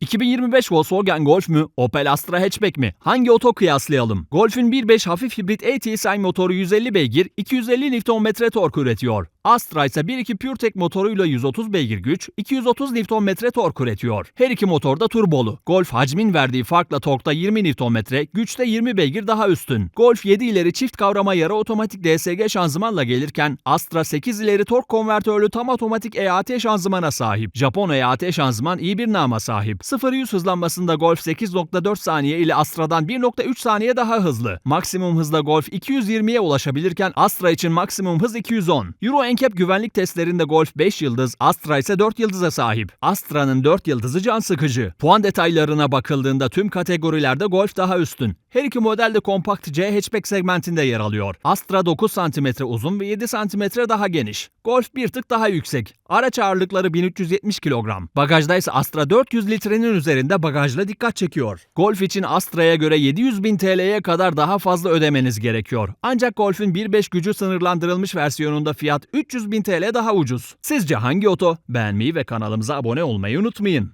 2025 Volkswagen Golf mü, Opel Astra hatchback mi? Hangi oto kıyaslayalım? Golf'ün 1.5 hafif hibrit ATSI motoru 150 beygir, 250 Nm tork üretiyor. Astra ise 1.2 PureTech motoruyla 130 beygir güç, 230 Nm tork üretiyor. Her iki motor da turbolu. Golf hacmin verdiği farkla torkta 20 Nm, güçte 20 beygir daha üstün. Golf 7 ileri çift kavrama yarı otomatik DSG şanzımanla gelirken Astra 8 ileri tork konvertörlü tam otomatik EAT şanzımana sahip. Japon EAT şanzıman iyi bir nama sahip. 0-100 hızlanmasında Golf 8.4 saniye ile Astra'dan 1.3 saniye daha hızlı. Maksimum hızda Golf 220'ye ulaşabilirken Astra için maksimum hız 210. Euro NCAP güvenlik testlerinde Golf 5 yıldız, Astra ise 4 yıldıza sahip. Astra'nın 4 yıldızı can sıkıcı. Puan detaylarına bakıldığında tüm kategorilerde Golf daha üstün. Her iki model de kompakt C hatchback segmentinde yer alıyor. Astra 9 cm uzun ve 7 cm daha geniş. Golf bir tık daha yüksek. Araç ağırlıkları 1370 kilogram. Bagajda ise Astra 400 litrenin üzerinde bagajla dikkat çekiyor. Golf için Astra'ya göre 700 bin TL'ye kadar daha fazla ödemeniz gerekiyor. Ancak Golf'ün 1.5 gücü sınırlandırılmış versiyonunda fiyat 300 bin TL daha ucuz. Sizce hangi oto? Beğenmeyi ve kanalımıza abone olmayı unutmayın.